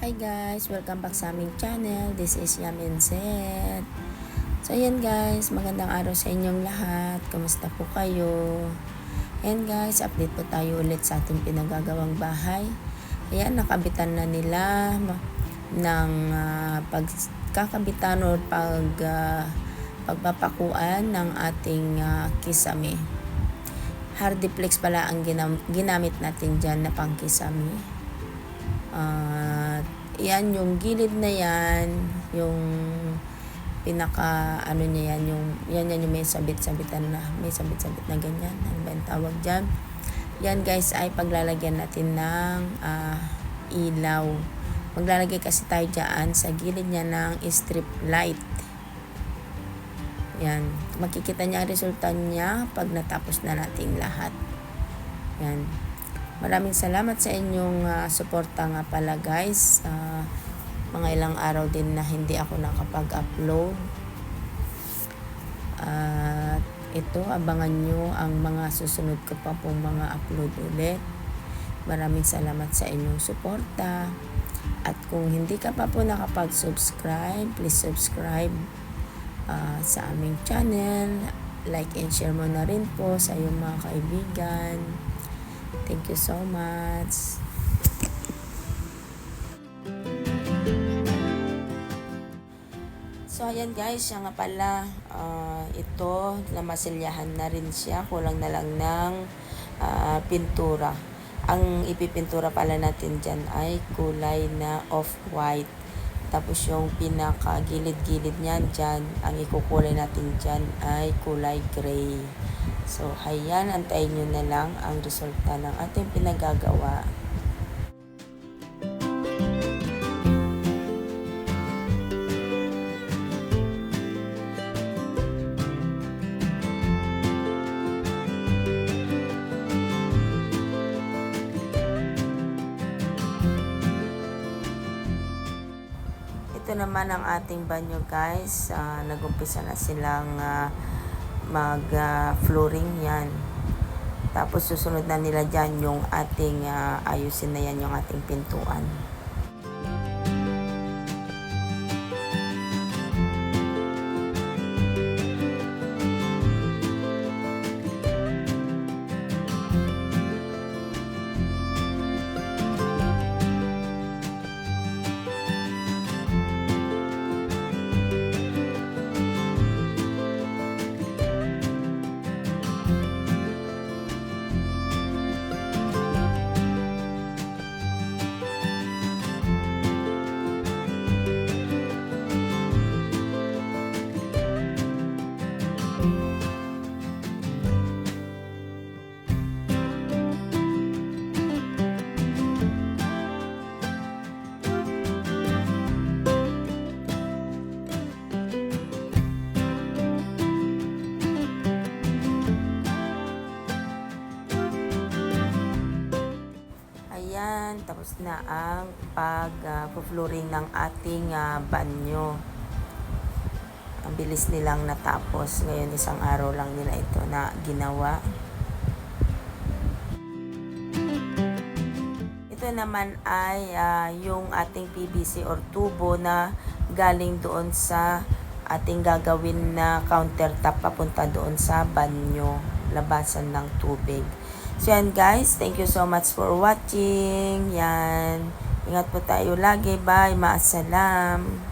Hi guys, welcome back sa aming channel. This is Yamin Set. So ayan guys, magandang araw sa inyong lahat. Kamusta po kayo? Ayan guys, update po tayo ulit sa ating pinagagawang bahay. Ayan, nakabitan na nila ng uh, pagkakabitan o pag, ah, pagpapakuan ng ating ah, kisame. Hardiplex pala ang ginam- ginamit natin dyan na pang kisame. Yan yung gilid na yan, yung pinaka ano niya yan, yung yan yan yung may sabit-sabitan na, may sabit-sabit na ganyan. Ano ba yung tawag diyan? Yan guys ay paglalagyan natin ng ah, ilaw. Maglalagay kasi tayo diyan sa gilid niya ng strip light. Yan. Makikita niya ang resulta niya pag natapos na nating lahat. Yan. Maraming salamat sa inyong ah, suporta nga pala guys. Ah, mga ilang araw din na hindi ako nakapag-upload. At ito, abangan nyo ang mga susunod ko pa pong mga upload ulit. Maraming salamat sa inyong suporta. At kung hindi ka pa po nakapag-subscribe, please subscribe ah, sa aming channel. Like and share mo na rin po sa iyong mga kaibigan. Thank you so much. So, ayan guys, siya nga pala, ah, ito, namasilyahan na rin siya, kulang na lang ng ah, pintura. Ang ipipintura pala natin dyan ay kulay na off-white. Tapos yung pinaka gilid-gilid niyan dyan, ang ikukulay natin dyan ay kulay gray. So, hayan, antayin nyo na lang ang resulta ng ating pinagagawa. Ito naman ang ating banyo guys. Ah, nagumpisa na silang ah, mag-flooring yan. Tapos susunod na nila dyan yung ating ah, ayusin na yan yung ating pintuan. Ayan, tapos na ang pag-flooring ng ating ah, banyo. Ang bilis nilang natapos. Ngayon isang araw lang nila ito na ginawa. Ito naman ay ah, yung ating PVC or tubo na galing doon sa ating gagawin na countertop papunta doon sa banyo, labasan ng tubig. So yan guys, thank you so much for watching. Yan. Ingat po tayo lagi. Bye. Maasalam.